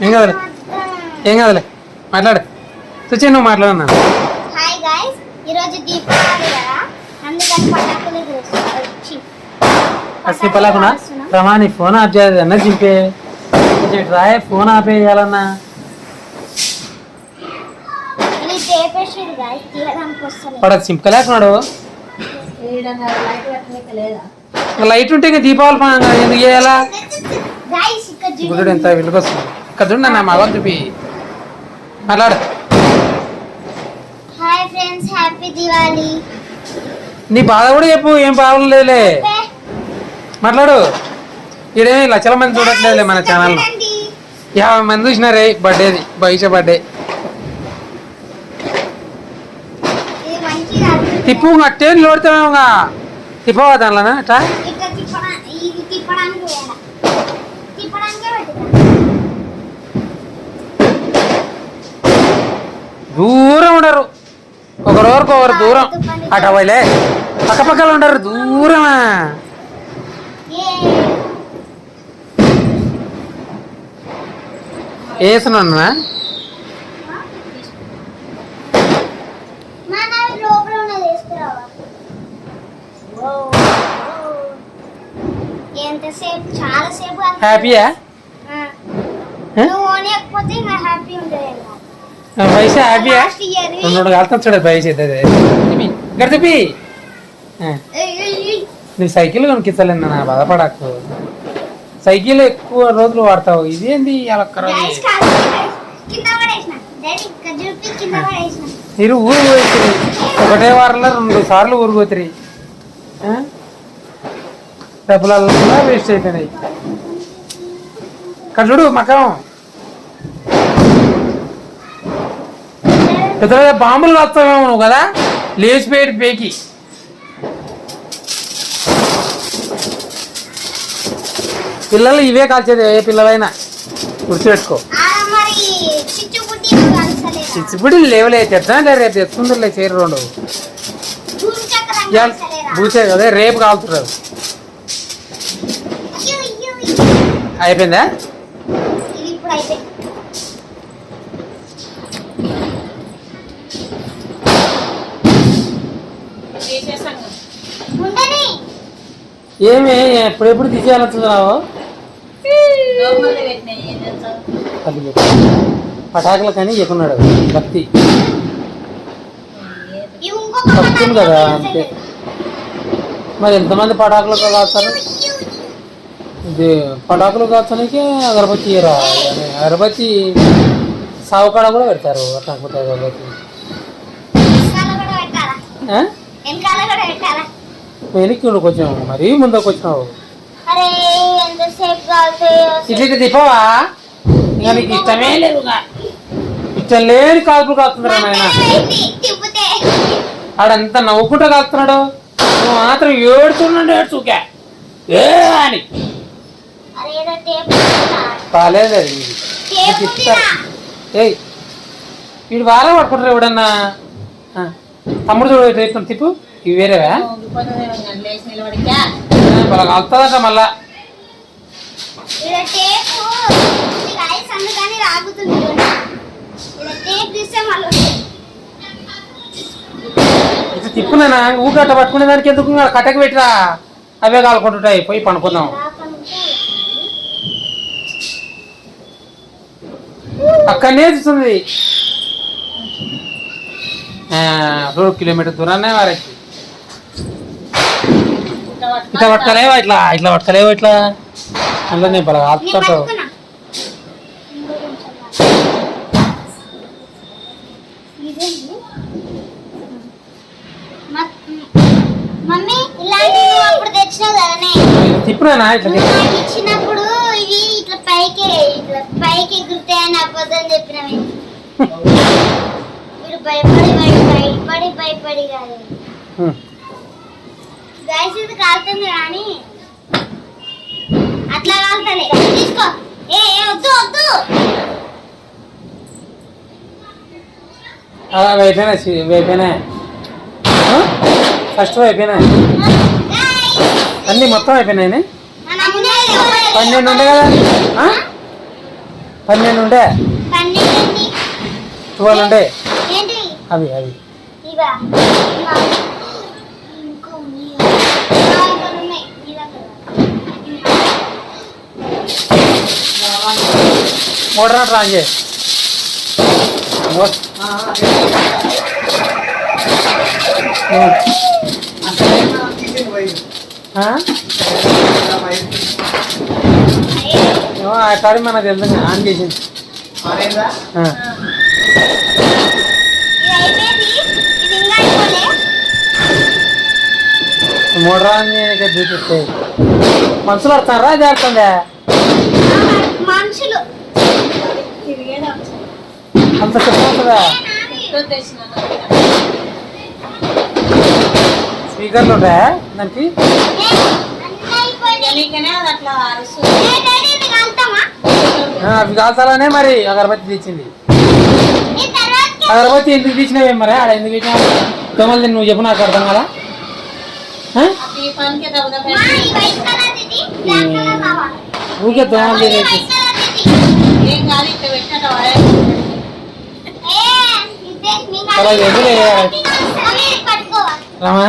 ఏం కాదులే. ఏం కాదులే. మాట్లాడు. సుచి నువ్వు మాట్లాడన్నా హాయ్ గాయ్స్ ఈరోజు దీపావళి కదా? అందుకని పటాకులు తెచ్చి అసలు పలాకునా రమా నీ ఫోన్ ఆఫ్ చేయదు అన్న చింపే కొంచెం రాయే ఫోన్ ఆపేయాలన్నా వాడు చింపలేకున్నాడు లైట్ ఉంటే ఇంకా దీపావళి ఎందుకు చేయాలా? బుద్ధుడు ఎంత వెలుగొస్తుంది ఇక్కడ చూడండి నా మగ చూపి మాట్లాడు. Hi friends happy Diwali. నీ బాధ కూడా చెప్పు ఏం ప్రాబ్లం లేదులే. మాట్లాడు. ఈడేమి లక్షల మంది చూడట్లేదులే మన ఛానల్లో యాభై మంది చూసినారే బర్త్డేది బైష బర్త్డే తిప్పు అట్టే లోడుతామేమోగా తిప్పవా దానిలోనా? అట్లా ఇట్లా తిప్పడా ఇది తిప్పడానికి వేయాలి తిప్పడానికే పెట్టుకో దూరం ఉండరు. ఒకరొకరికి ఒకరు దూరం. అటు అవ్వలే. పక్క పక్కన ఉండరు దూరమా? అది- హ్యాపీయా. నువ్వు ఇంకా హ్యాపీ ఉంటుంది పైస హ్యాపీయా రెండు కాలుతాం చూడ పైస ఇక్కడ తిప్పి ఆ, నీ సైకిల్ కొనికించలేను నా బాధపడకు. సైకిల్ ఎక్కువ రోజులు వాడతావు. ఇదేంది అలా మీరు ఊరు పోతుంది ఒకటే వారంలో రెండు సార్లు ఊరు పోతుంది డబ్బులలో వేస్ట్ అయిపోయినాయి. ఇక్కడ చూడు మకం. పెద్ద బాంబులు కాస్తావేమో నువ్వు కదా? లేచిపోయేటి పేకి. పిల్లలు ఇవే కాల్చేది ఏ పిల్లలైనా. గుర్తుపెట్టుకో. ఆడ మరి చిచ్చు బుద్ధి కలసలేదు చిచ్చుబుడి లేవలే తెచ్చా రేపు తెచ్చుకుందరులే చేరు రెండు. పూసే అదే రేపు కాలుతున్నారు. అయిపోయిందా ఇది ఇప్పుడు అయితే ఉండని ఏమి? ఎప్పుడెప్పుడు తీసేయాలనుకుంటున్నావు? తల్లి పటాకులు కానీ ఎక్కున్నాడు భక్తి. భక్తులు కదా అంతే. మరి ఎంతమంది పటాకులు కాస్తారు ఇది పటాకులు కాల్చడానికి అగరబత్తి ఇయ్యరా అగరబత్తి సావుకాడ కూడా పెడతారు కాకపోతే అగరబత్తి. వెనక్కి కొంచెం మరీ ముందుకు వచ్చినావు అరే ఎంతసేపు కాలుతాయో అసలు. ఇట్లా తిప్పవా? ఇంకా నీకు ఇష్టమే లేదుగా. ఇష్టం లేని కాల్పులు కాల్తుందిరా నాయన ఆడంతా నవ్వుకుంటూ కాలుతున్నాడు నువ్వు మాత్రం ఏడుతున్నాడు ఏడ్చుకే. ఏ అని. కాలేదు అది. ఏయ్ వీడు బాగా పడుకుంటారు ఎవడన్నా. ఆ, తమ్ముడు చూడు తిప్పు. ఇవి వేరేవా? వాళ్ళ కలుతుందట మళ్ళా తిప్పునేనా? ఊగట్ట పట్టుకునే దానికి ఎందుకు కట్టకు పెట్టిరా? అవే కాలుకుంటుంటాయి. పోయి పనుకుందాం అక్కడనే చూస్తుంది. ఆ, రెండు కిలోమీటర్ దూరాన్నే వారికి ఇట్లా పట్టుకోలేవా ఇట్లా? ఇట్లా పట్టుకోలేవా ఇట్లా? అందులో నేను కదనే తిప్పునేనా ఇట్లా ఇచ్చినప్పుడు ఇవి ఇట్లా పైకి ఇట్లా పైకి ఎగురుతాయని అబద్ధం భయపడి భయపడి భయపడి భయపడి కాదు. ఇది కాలుతుంది కానీ అట్లా కాలుతలే తీసుకో. ఏ ఏ, వద్దు వద్దు. ఆ, అయిపోయినా అయిపోయినా. ఫస్ట్ అయిపోయినా. అన్ని మొత్తం అయిపోయినాయి పన్నెండు ఉండే కదా? పన్నెండు ఉండే? ట్వెల్వ్ ఉండే? అవి అవి ఇవా ఇంకా ఉన్నాయి ఇంకా ఇక్కడ ఉన్నాయి నీ దగ్గర మోటార్ నాట్ రాంగ్ ఆ? ఏమో ఆ మనకు తెలుసు ఆన్ చేసింది ఆ. ఇది అయిపోయింది ఇది ఆన్ మనుషులు వస్తారా అంత చెప్పదా స్పీకర్లు ఉంటాయా దానికి? అవి కాల్చాలనే మరి అగరబత్తి తెచ్చింది అగరబత్తి ఎందుకు తీసినావే మరి? ఆడ ఎందుకు తీసినావు? తొమ్మిది నువ్వు చెప్పు నాకు అర్థం కదా ఊకే తొమ్మిది దెబ్బ ఊరికే దోమలు చేసేసి ఏం కాదు ఇక్కడ పెట్టినట్టు వాడే అలా ఎదురే రామా?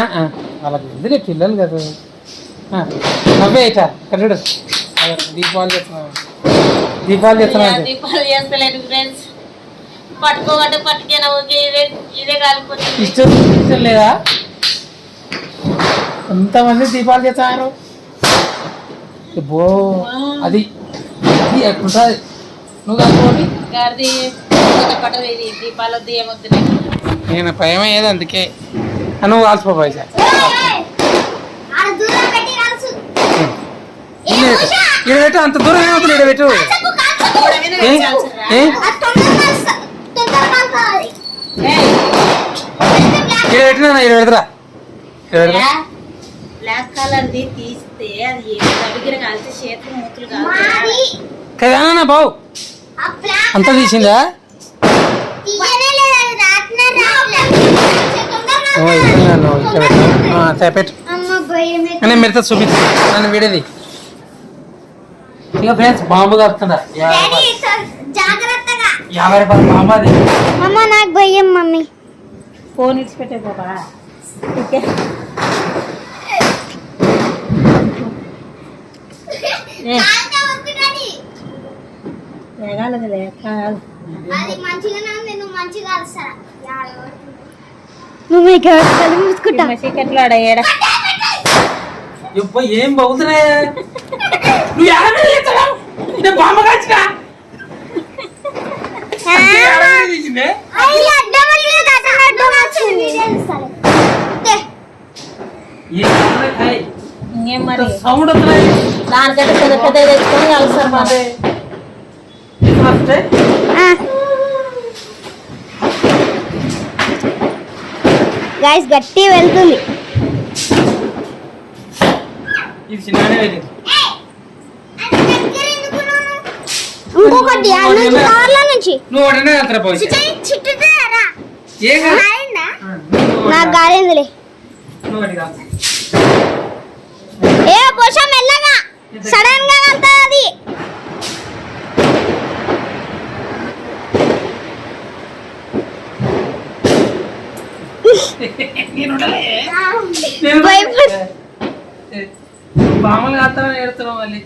ఎదురే పిల్లలు కదా? నవ్వే ఇట ఇక్కడ చూడు. దీపావళి చేస్తున్నావు? దీపావళి చేస్తున్నావు? దీపాలు చేస్తలేదు ఫ్రెండ్స్ పట్టుకోబట్టే ఓకే ఇదే ఇదే కాలిపోతుంది. ఇష్టం ఇష్టం లేదా? ఎంతమంది దీపాలు చేస్తారు బో అది అది ఎట్లుంటుంది నువ్వు కలుపుకోండి నేను భయం అయ్యేది అందుకే. నువ్వు కాల్చిపో పైసా. ఇక్కడ పెట్టు. అంత దూరం ఏమవుతుంది ఇక్కడ పెట్టు. ఇక్కడ పెట్టినా ఇక్కడ పెడతారా ఇక్కడ పెడతా బ్లాక్ కలర్ ది తీస్తే అది దగ్గర కాల్చి చేతులు మూతులు మాది కాల్చి కదా బావు. అంతా తీసిందా తీయనే లేదు, అది రాత్రినే రాట్లే. ఇక్కడ పెట్టు. పెట్టు నేను మెడతా చూపించు. నన్ను వీడేది. ఇక ఫ్రెండ్స్ బాంబు కలుపుతుందా యాభై రూపాయలు బాంబు. అది. అమ్మ నాకు భయం మమ్మీ. ఫోన్ ఇచ్చిపెట్టే బాబా. ఓకే. ఏ. ఎగాలదులే కాదు. అది మంచిగా అరుస్తారా? ఏం బాగుతున్నాయి సౌండ్ దానికంటే పెద్ద పెద్ద తెచ్చుకొని కలుస్తారు గైస్ గట్టి వెళ్తుంది. ఇంకొకటి కార్ల నుంచి. నాకు గాలిందిలే. ఏ పోషా మెల్లగా. సడన్గా వెళ్తాది నేను బామ్మలు కాస్తానని ఏడుతున్నావు మళ్ళీ.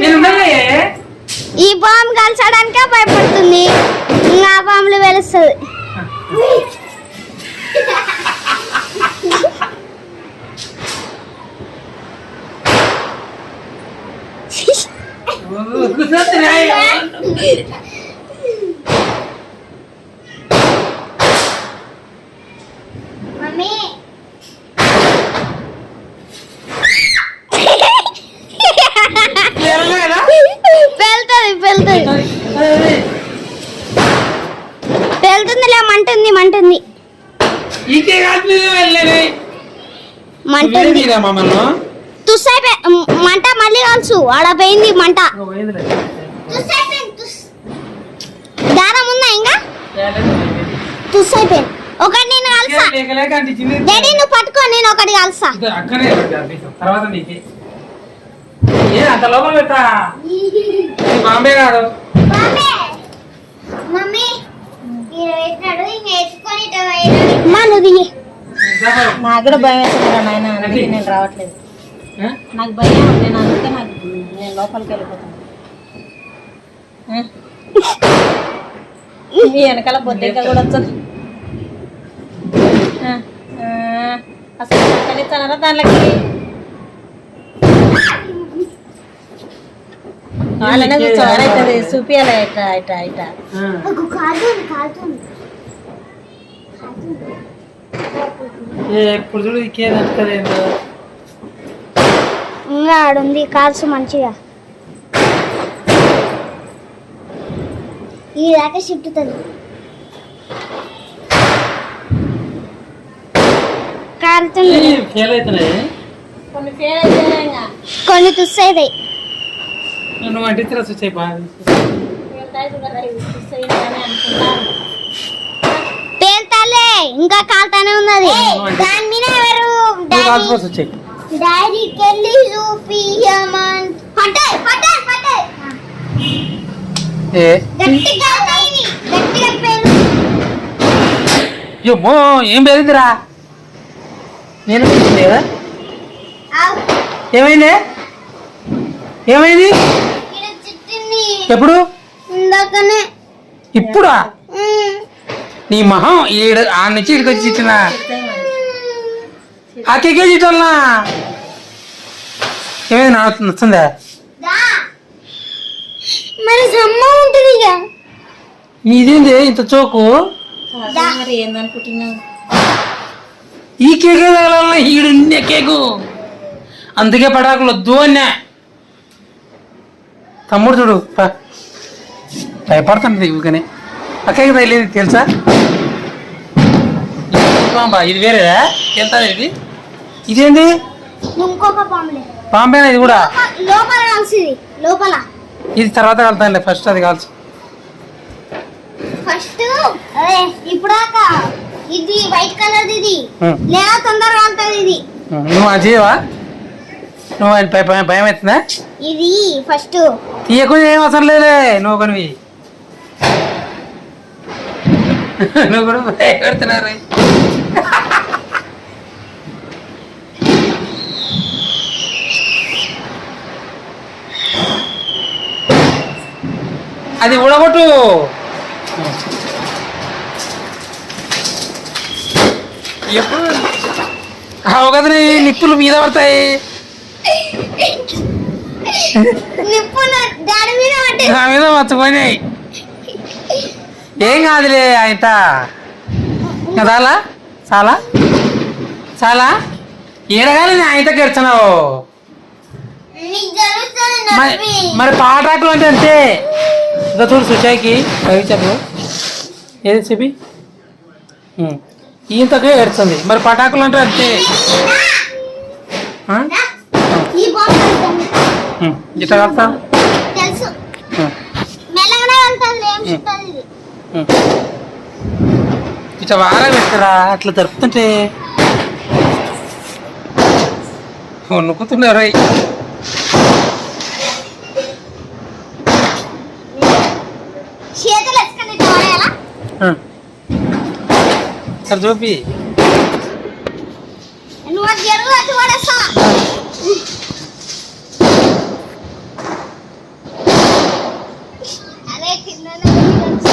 నేను ఉండలే. ఈ బాంబు కాల్చడానికే భయపడుతుంది. ఇంకా ఆ బాంబులు వెలుస్తుంది. మమ్మీ వెళ్తుంది వెళ్తుంది వెళ్తుందిలే మంటుంది మంటుంది. మంట మళ్ళీ కలుసు ఆడ పోయింది మంట. దారం ఉందా ఇంకా? తుస్సైపోయింది ఒకటి నేను కలుసా డాడీ నువ్వు పట్టుకో నేను ఒకటి కలుసా. తర్వాత నీకే. అంత లోపల పెట్టా బాంబే కాదు. మమ్మీ. ఈయన పెట్టినాడు ఇంక ఎత్తుకొని ఇటు పోయినాడు. అమ్మా నువ్వు దిగి నాకు కూడా భయం వేస్తుంది నాయన అందుకే నేను రావట్లేదు ఆ? నాకు భయం నేను అందుకే నాకు నేను లోపలికి వెళ్ళిపోతాను ఆ? మీ వెనకాల బొద్దింక కూడా వస్తుంది ఆ, ఆ, అసలు కలిస్తానరా వాళ్ళనే కూర్చోవాలవుతుంది చూపియాలి ఎప్పుడు చూడు ఇంకే ఆడుంది కాల్సు మంచిగా. ఈ దాకా షిఫ్ట్తుంది కాలుతుంది ఫెయిల్ అవుతున్నాయి? కొన్ని ఫెయిల్ అయితే ఇంకా. కొన్ని నువ్వు అనుకుంటాను పేల్తాలే ఇంకా కాలుతానే ఉన్నది. దాని మీద ఎవరు? వెళ్ళి చూపియమన్. ఏ? గట్టిగా కాలుతాయి ఇవి. గట్టిగా పేలు. అయ్యమ్మో ఏం పెరిగిందిరా నేను కదా. ఏమైంది? ఏమైంది? ఎప్పుడు? ఇందాకనే. ఇప్పుడా. నీ మొహం ఈడ ఆ నుంచి ఇక్కడికి వచ్చి ఇచ్చిన. ఆ కేకే చిట్టల్నా ఏమైంది నా నచ్చిందా? దా. మరి సమ్మ ఉంటుంది ఇక. ఇదేంది ఇంత చోకు? మరి ఏందనుకుంటున్నావు? ఈ కేకే తగలాలన్నా ఈడున్నే కేకు. అందుకే పడాకులు వద్దు అన్నా. తమ్ముడు చూడు. భయపడుతుంది ఊకనే అక్కకి తగిలేదు తెలుసా? పాంబా ఇది వేరేదా తెలుసా ఇది? ఇదేంది? పాంబేనా ఇది కూడా? లోపల ఇది తర్వాత కలుతానులే ఫస్ట్ అది కాల్చు. ఫస్ట్ అదే ఇప్పుడాక ఇది వైట్ కలర్ ఇది. లేదా తొందరగా ఇది. నువ్వు అది చేయవా నువ్వు ఆయన భయ- అవుతుందా ఇది ఫస్ట్. తీయకుండా ఏం అవసరం లేదే నువ్వు కొనివి. నువ్వు కూడా భయపెడుతున్నారు అది ఊడగొట్టు. ఎప్పుడు? అవగదని నిప్పులు మీద పడతాయి నిప్పులు దాని మీద పట్టే నా మీద మర్చిపోయినాయి ఏం కాదులే ఆయన చాలా? చాలా? చాలా? ఏడగాలి ఆయనతో గెలుచున్నావు నీకు జరుగుతుంది మరి పాటాకులు అంటే అంతే. ఇంకా చూడు సుచాయికి అవి చెప్పు. ఏది చెప్పి ఈయంతకే ఏడుస్తుంది మరి పటాకులు అంటే అంతే. కలుతా తెలుసు. మెల్లగానే వెళ్తుంది ఏం చుట్టాలి ఇది ఇట్లా వారా పెట్టరా అట్లా జరుపుతుంటే? వణుకుతున్నారు. సరే చూపి. నువ్వు అది జరుగు అటు పడేస్తా అరే కిందనే ఉంది.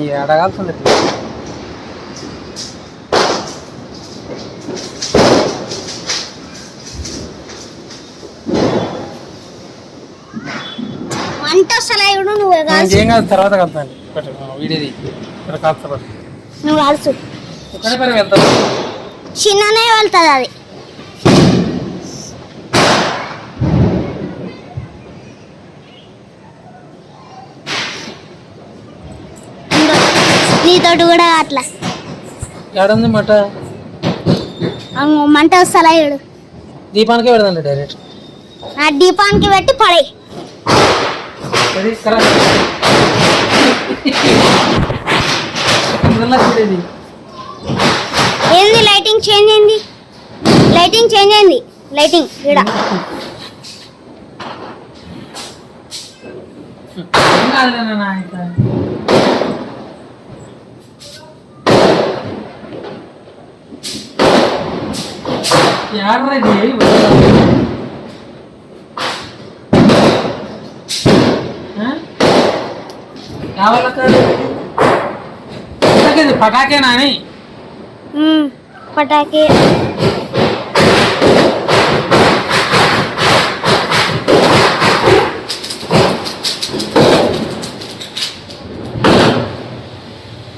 ఈ అడగాల్సింది ఇట్లా. వంట నువ్వు కాల్చు ఇంకేం కాదు తర్వాత కలుతాను వీడిది ఇక్కడ. నువ్వు కాల్చు వెళ్తాను చిన్ననే వెళ్తుంది అది ఇంకో, నీతోటి కూడా అట్లా. ఏడుంది మట? మంట ఇడు దీపానికే పెడదాండి డైరెక్ట్ ఆ దీపానికి పెట్టి పడే ఏంది లైటింగ్ చేంజ్ అయింది? లైటింగ్ చేంజ్ అయింది. లైటింగ్ ఇక్కడ కాదులే నాన్న ఇంకా. యాడ్రా ఇది? ఆ? కావాలా కాదు ఇంతకీ పటాకేనా అని మ్మ్. పటాకి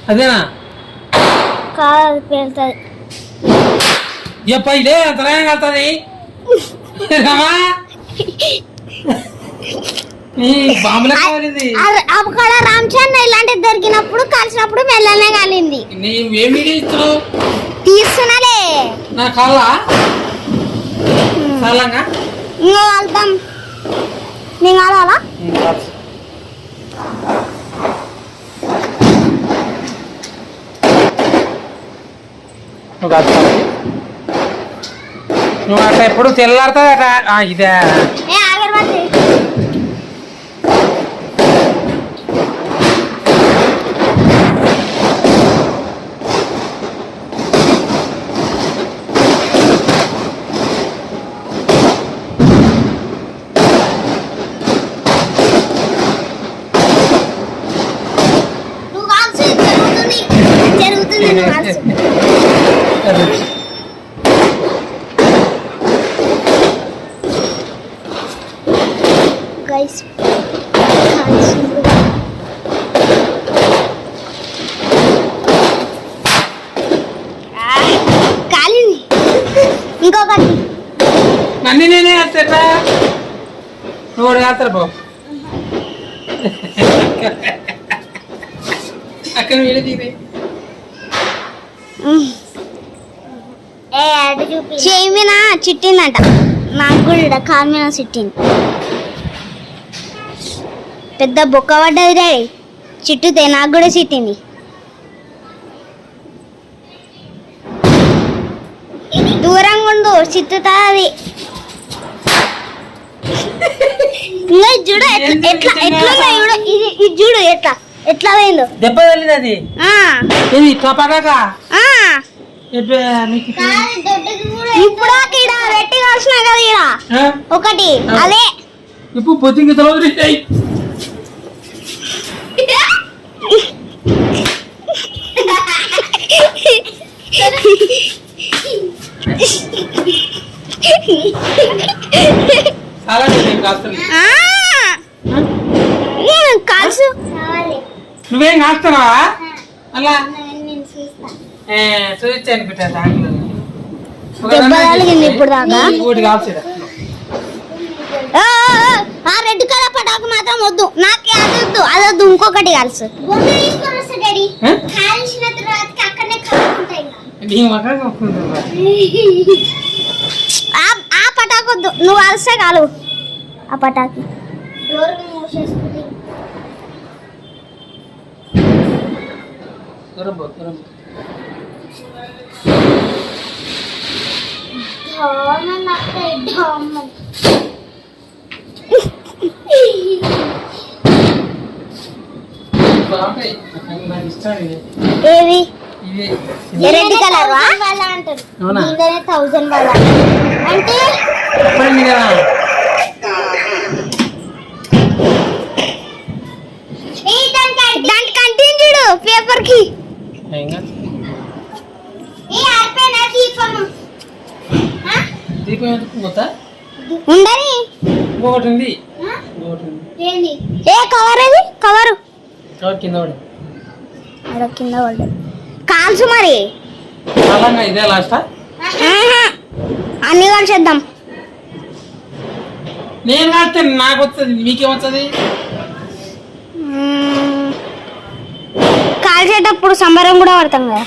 అదేనా కాదు పేలుతుంది ఎప్ప ఇదే అంతరాయం కలుతుంది రమా ఈ బాంబులే కావాలిది అక్కడ రామచంద్ర ఇలాంటిది దొరికినప్పుడు కలిసినప్పుడు మెల్లనే కాలింది నీవు ఏం వీడియో ఇస్తున్నావు తీస్తున్నాలే నా కళ్ళ ఇంకా వెళ్తాం నేను కావాలా. నువ్వు అట్లా ఎప్పుడు తెల్లారుతుంది అట ఆ, ఇదే ఏ అగరబత్తి నువ్వు కాల్చు, జరుగుతుంది జరుగుతుంది నువ్వు కాల్చు. అది. గైస్ కాల్చింది. ఆ, కాలింది ఇంకొకటి నన్ను నేనే వేస్తా చేస్తారు బాబు. అక్కడ వీడియో తీరే చేయి మీద చిట్టిందంట. నాకు కూడా ఈడ కాలు మీద చిట్టింది. పెద్ద బొక్క పడ్డది రే. చిట్టుతే నాకు కూడా చిట్టింది. దూరంగా ఉండు చిట్టుతా అది ఇంకా చూడు ఎట్లా ఎట్లా చూడు ఇది ఇది చూడు ఎట్లా ఎట్లా పోయిందో. దెబ్బ తల్లిది అది? ఆ, ఇది ఆ. మీకు ఇప్పుడు ఈడ రెట్టి కాల్సిన కదా ఆ? ఒకటి అదే. ఇప్పుడు పొద్దుకి ఏం కాల్సు నువ్వేం కాస్తున్నావా? అలా. దాంట్లో. ఆ, ఆ, ఆ రెడ్ కలర్ పటాకు మాత్రం వద్దు. నాకు అది వద్దు అది వద్దు ఇంకొకటి కాల్సు కాల్చిన తర్వాత అక్కడనే కలుపుకుంటాయి నీ మొఖం కొనుక్కుంటున్నా ఆ ఆ పటాకు. వద్దు నువ్వు కాల్స్తే కాలు ఆ పటాకి ఏవి రెడ్ కలర్ వాళ్ళ అంటే చెప్పండి కదా. దాని కంటిన్యూ చూడు పేపర్కి. ఏం ఉండని ఇంకొకటి ఉంది. కవర్ అది కవరు ఎవరు కింద పడి కింద పడ్డది కాల్సు మరి. అలాగా ఇదే లాస్టా? ఆహా. అన్ని కలిసేద్దాం. నేను కాస్తే నాకు వస్తుంది మీకేమొస్తుంది. కాల్చేటప్పుడు సంబరం కూడా పడతాం కదా.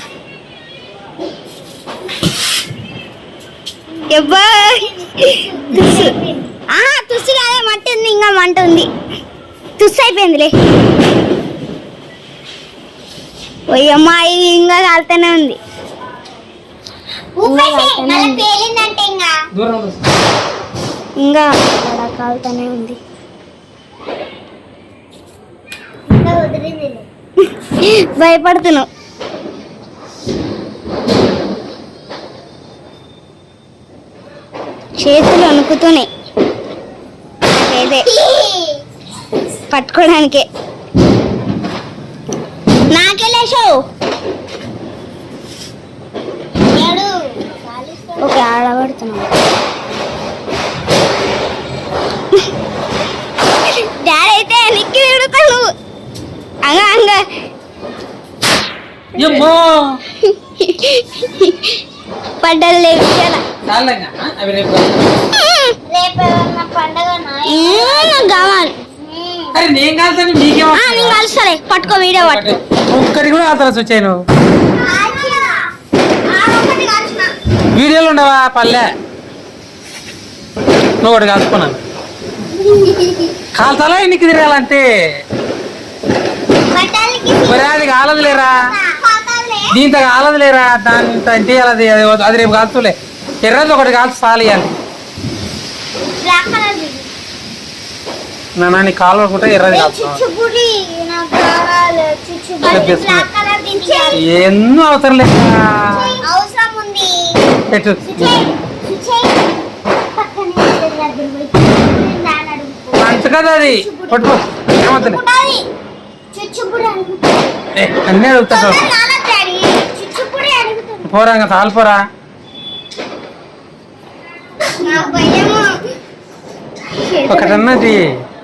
ఎబ్బా తుస్సు. కాదే మంట ఉంది ఇంకా మంట ఉంది. తుస్సు అయిపోయిందిలే. ఓయమ్మా ఇది ఇంకా కాలుతూనే ఉంది. పేలిందంటే ఇంకా? కాలుతూనే ఉంది. భయపడుతున్నావు. చేతులు వణుకుతున్నాయి. ఏదే పట్టుకోవడానికే. లేచావు ఓకే ఆడబడుతున్నావు డాడీ అయితే వెనక్కి తిడుతాను అంగ అంగ. పడ్డలు కావాలి. నేను పట్టుకో వీడియో పట్టుకో. ఒక్కటి కూడా ఆల్తాల్సి వచ్చాయి వీడియోలు ఉండవా పల్లె? నువ్వు ఒకటి కాల్చుకున్నాను కాల్తాలా ఎన్నికి తిరగాలంటే? మరి అది కాలదు లేరా దీంతో కాలదు లేరా దాని అంటే అది అది రేపు కాల్చులే ఎర్రది ఒకటి కాల్చి సాలియాలి నా కాలు పడుకుంటే ఎర్రది దించాలి ఎన్నో అవసరం లేదా పెట్టు. అంత కదా అది. పట్టుకో. ఏమవుతుంది? ఏ, అన్నీ అడుగుతాడు పోరా ఇంకా తాలిపోరా ఒకటన్నది ఆ, నా-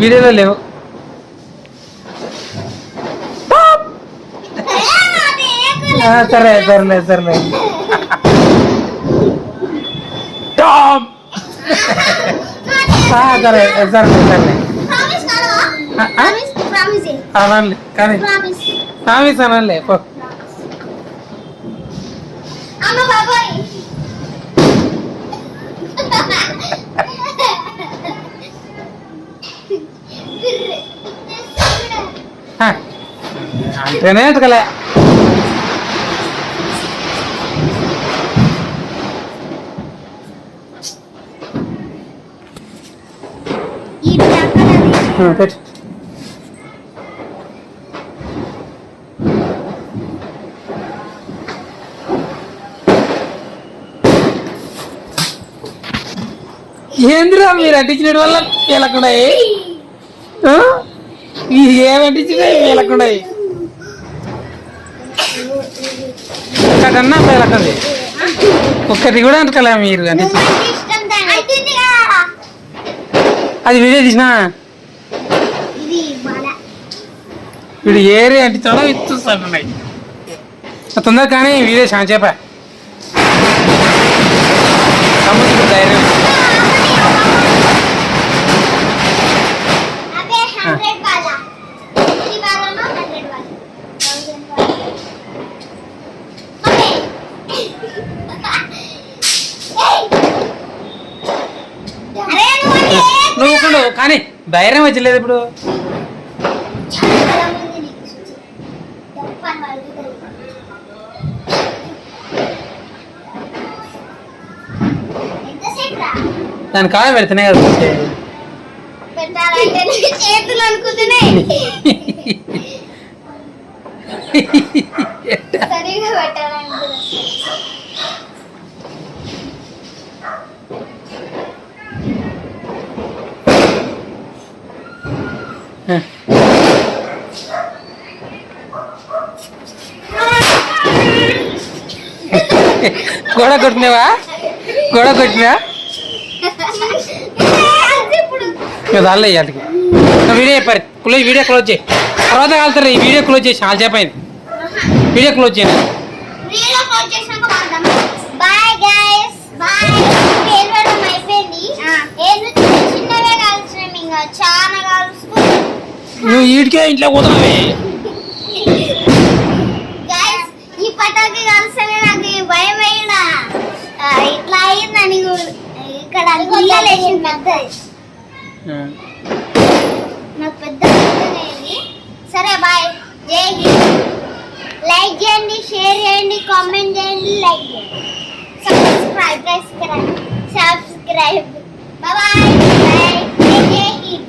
వీడియోలో లేవు. ఆ, సరే సర్లే సర్లే. టాప్ ఆ, సరే సర్లే సర్లే. ఆ, కానీ ప్రామిస్ అనండి పో. అమ్మ బాబాయ్. అంటేనే ఎతకలే ఈ బ్లాక్ కలర్ ఆ, పెట్టు ఏందిరా మీరు అంటించిన వల్ల వీళ్ళకుండా ఇది వీళ్ళకుండా ఒక్కటన్నా వెళ్ళకండి ఒక్కటి కూడా అంటలే మీరు అంటించి అది వీడియో తీసినా? వీడు బాల వీడు ఏరే అంటించాడో ఇస్తున్నాయి తొందర కానీ వీడియో చాలా చెప్పా ధైర్యం అదే హండ్రెడ్ బాల ఇది బాలమా హండ్రెడ్ బాల థౌసండ్ బాల ఓకే అరే నువ్వు అంటే నువ్వు ఊరుకుండు. కానీ ధైర్యం వచ్చలేదు ఇప్పుడు. దాని కాయ పెడితేనే కదా చేతులు అనుకుంటున్నాయి. గోడ కొట్టినావా? గోడ కొట్టినా? దానిలో ఇవాటికి వీడియో చెప్పారు క్లోజ్ వీడియో క్లోజ్ చేయి. తర్వాత కాలుతారు ఈ వీడియో క్లోజ్ చేసి వాళ్ళు చెప్పైంది వీడియో క్లోజ్ చేయండి కాల్ నువ్వు వీడికే ఇంట్లో పోతున్నావే. గైస్ ఈ పటాకి కాల్స్తేనే నాకు భయం అయ్యి ఆ, ఇట్లా అయిందని ఇక్కడ గుయ్యలేసి పెద్దది నాకు పెద్ద గుర్తులేదు. సరే బాయ్. జై హింద్. లైక్ చేయండి షేర్ చేయండి కామెంట్ చేయండి లైక్ చేయండి. Subscribe subscribe bye bye. జై హింద్.